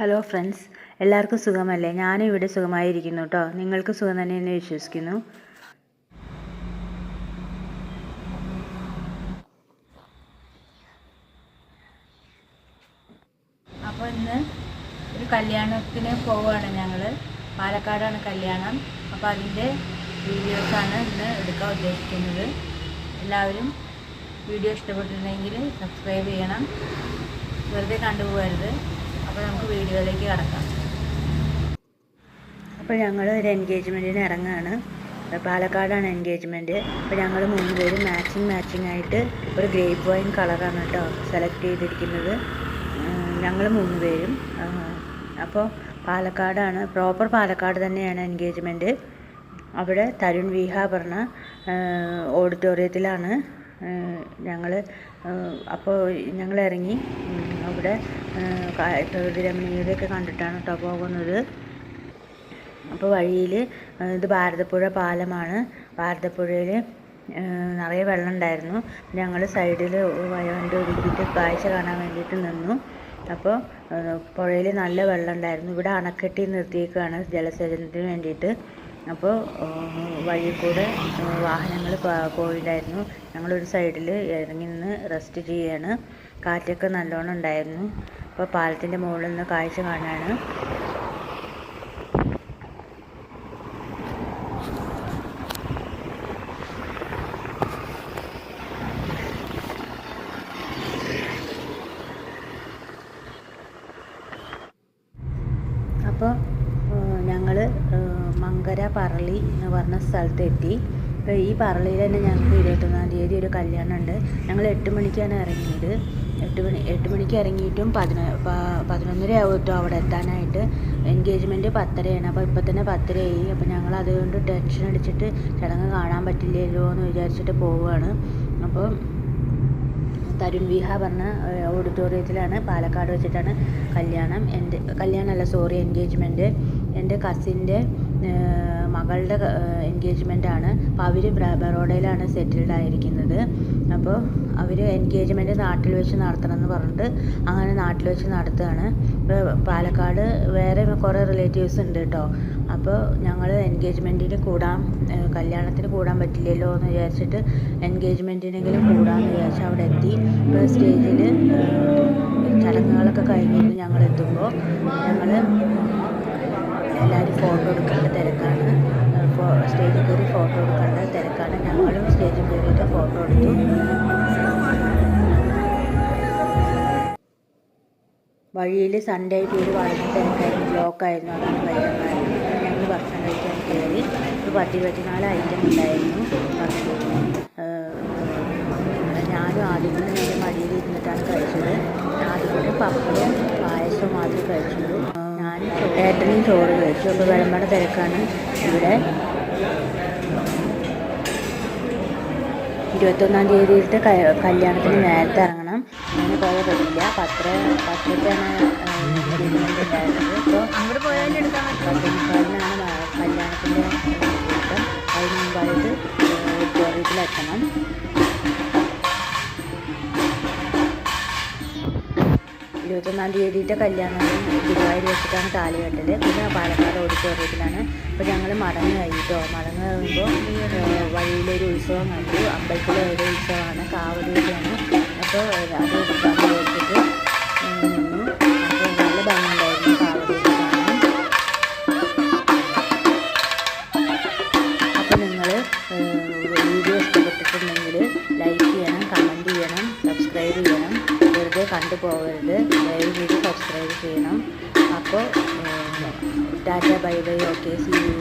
Hello friends എല്ലാവർക്കും സുഖമല്ലേ? ഞാനും ഇവിടെ സുഖമായിരിക്കുന്നു കേട്ടോ നിങ്ങൾക്ക് സുഖം തന്നെയെന്ന് വിശ്വസിക്കുന്നു. അപ്പോൾ ഇന്ന് ഒരു കല്യാണത്തിന് പോവുകയാണ് ഞങ്ങൾ പാലക്കാടാണ് കല്യാണം. അപ്പോൾ അതിന്റെ വീഡിയോസാണ് ഇന്ന് എടുക്കാൻ ഉദ്ദേശിക്കുന്നത്. എല്ലാവരും വീഡിയോ ഇഷ്ടപ്പെട്ടിട്ടുണ്ടെങ്കിൽ സബ്സ്ക്രൈബ് ചെയ്യണം. വെറുതെ കണ്ടുപോകരുത്. അപ്പോൾ നമുക്ക് വീഡിയോയിലേക്ക് കടക്കാം. അപ്പോൾ ഞങ്ങൾ ഒരു എൻഗേജ്മെന്റിന് ഇറങ്ങുകയാണ് പാലക്കാടാണ് എൻഗേജ്മെന്റ് അപ്പോൾ ഞങ്ങൾ മൂന്ന് പേരും മാച്ചിങ് മാച്ചിങ് ആയിട്ട് ഒരു ഗ്രേപ്പ് വൈൻ കളറാണ് കേട്ടോ സെലക്ട് ചെയ്തിരിക്കുന്നത്. ഞങ്ങൾ മൂന്ന് പേരും. അപ്പോൾ പാലക്കാടാണ് പ്രോപ്പർ പാലക്കാട് തന്നെയാണ് എൻഗേജ്മെന്റ് അവിടെ തരുൺ വിഹ പറഞ്ഞ ഓഡിറ്റോറിയത്തിലാണ് ഞങ്ങൾ അപ്പോൾ ഞങ്ങൾ ഇറങ്ങി. അവിടെ പ്രകൃതി രമണീയതയൊക്കെ കണ്ടിട്ടാണ് കേട്ടോ പോകുന്നത്. അപ്പോൾ വഴിയിൽ ഇത് ഭാരതപ്പുഴ പാലമാണ്. ഭാരതപ്പുഴയിൽ നിറയെ വെള്ളം ഉണ്ടായിരുന്നു ഞങ്ങൾ സൈഡിൽ വണ്ടി ഒരുക്കിയിട്ട് കാഴ്ച കാണാൻ വേണ്ടിയിട്ട് നിന്നു. അപ്പോൾ പുഴയിൽ നല്ല വെള്ളം ഉണ്ടായിരുന്നു ഇവിടെ അണക്കെട്ടി നിർത്തിയേക്കാണ് ജലസേചനത്തിന് വേണ്ടിയിട്ട്. അപ്പോൾ വഴിയിൽ കൂടെ വാഹനങ്ങൾ പോയിണ്ടായിരുന്നു. ഞങ്ങളൊരു സൈഡിൽ ഇറങ്ങി നിന്ന് റെസ്റ്റ് ചെയ്യുകയാണ് കാറ്റൊക്കെ നല്ലോണം ഉണ്ടായിരുന്നു. അപ്പോൾ പാലത്തിന്റെ മുകളിൽ നിന്ന് കാഴ്ച കാണാണ്. അപ്പോൾ ഞങ്ങൾ മങ്കര പറളി എന്ന് പറഞ്ഞ സ്ഥലത്തെത്തി ഈ പറളിയിൽ തന്നെ ഞങ്ങൾക്ക് ഇരുപത്തൊന്നാം തീയതി ഒരു കല്യാണം ഉണ്ട് ഞങ്ങൾ എട്ട് മണിക്കാണ് ഇറങ്ങിയത്. എട്ട് മണി എട്ട് മണിക്ക് ഇറങ്ങിയിട്ടും പതിനൊ പതിനൊന്നര ആവും അവിടെ എത്താനായിട്ട്. എൻഗേജ്മെന്റ് പത്തരയാണ്. അപ്പോൾ ഇപ്പം തന്നെ പത്തരയായി. അപ്പോൾ ഞങ്ങൾ അതുകൊണ്ട് ടെൻഷൻ അടിച്ചിട്ട് ചടങ്ങ് കാണാൻ പറ്റില്ലല്ലോ എന്ന് വിചാരിച്ചിട്ട് പോവുകയാണ്. അപ്പോൾ തരുൺ വിഹ പറഞ്ഞ ഓഡിറ്റോറിയത്തിലാണ് പാലക്കാട് വെച്ചിട്ടാണ് കല്യാണം. എന്റെ കല്യാണമല്ല സോറി എൻഗേജ്മെന്റ് എന്റെ കസിന്റെ മകളുടെ എൻഗേജ്മെന്റ് ആണ്. അപ്പോൾ അവർ ബറോഡയിലാണ് സെറ്റിൽഡ് ആയിരിക്കുന്നത്. അപ്പോൾ അവർ എൻഗേജ്മെന്റ് നാട്ടിൽ വെച്ച് നടത്തണം എന്ന് പറഞ്ഞിട്ട് അങ്ങനെ നാട്ടിൽ വെച്ച് നടത്തുകയാണ്. പാലക്കാട് വേറെ കുറേ റിലേറ്റീവ്സ് ഉണ്ട് കേട്ടോ. അപ്പോൾ ഞങ്ങൾ എൻഗേജ്മെന്റിന് കൂടാൻ കല്യാണത്തിന് കൂടാൻ പറ്റില്ലല്ലോ എന്ന് വിചാരിച്ചിട്ട് എൻഗേജ്മെന്റിനെങ്കിലും കൂടാമെന്ന് വിചാരിച്ച് അവിടെ എത്തി. ഇപ്പോൾ സ്റ്റേജിൽ ചടങ്ങുകളൊക്കെ കഴിഞ്ഞിട്ട് ഞങ്ങൾ എത്തുമ്പോൾ ഞങ്ങൾ എല്ലാവരും ഫോട്ടോ എടുക്കേണ്ട തിരക്കാണ്. സ്റ്റേജിൽ കയറി ഫോട്ടോ എടുക്കേണ്ട തിരക്കാണ് ഞങ്ങളും സ്റ്റേജിൽ കയറിയിട്ട് ഫോട്ടോ എടുത്തു. വഴിയിൽ സൺഡേ ആയിട്ട് ഒരു വളരെ തിരക്കായിരുന്നു ബ്ലോക്കായിരുന്നു അതാണ് വൈകുന്നേരം ഞങ്ങൾ ഭക്ഷണം കഴിക്കാൻ കയറി. ഒരു പത്ത് ഇരുപത്തിനാല് ഐറ്റം ഉണ്ടായിരുന്നു. ഭക്ഷണം ഞാനും ആദ്യം എന്റെ മടിയിൽ ഇരുന്നിട്ടാണ് കഴിച്ചത്. ആദ്യം പപ്പടവും പായസവും മാത്രമേ കഴിച്ചുള്ളൂ. ഞാൻ ഏട്ടനും ചോറ് കഴിച്ചു. അപ്പോൾ വിളമ്പണ തിരക്കാണ് ഇവിടെ. ഇരുപത്തൊന്നാം തീയതിയിലത്തെ കല്യാണത്തിന് നേരത്തെ ഇറങ്ങണം. അങ്ങനെ പോയാൽ പറ്റില്ല. പത്ര പത്രത്തിലാണ് ഉണ്ടായിരുന്നത് അപ്പോൾ കല്യാണത്തിന്റെ കൂട്ടം അതിന് മുമ്പായിട്ട് ഓഡിറ്റോറിയത്തിലെത്തണം ഇരുപത്തൊന്നാം തീയതിയിലത്തെ കല്യാണം ഗുരുവായൂർ വെച്ചിട്ടാണ് താലി കെട്ടൽ പിന്നെ പാലക്കാട് ഓഡിറ്റോറിയത്തിലാണ് അപ്പോൾ ഞങ്ങൾ മടങ്ങി കഴിഞ്ഞിട്ടോ? മടങ്ങി കഴിയുമ്പോൾ വഴിയിലൊരു ഉത്സവം കണ്ടു. അമ്പലത്തിലെ ഒരു ഉത്സവമാണ്. കാവടിയൊക്കെയാണ്. അപ്പോൾ അത് വെച്ചിട്ട് നിന്നു അപ്പോൾ നിങ്ങൾ ലൈക്ക് ചെയ്യണം ചെയ്യണം സബ്സ്ക്രൈബ് ചെയ്യണം. കണ്ടു ദയവ് ചെയ്ത് സബ്സ്ക്രൈബ് ചെയ്യണം. അപ്പോൾ tata bye bye okay see you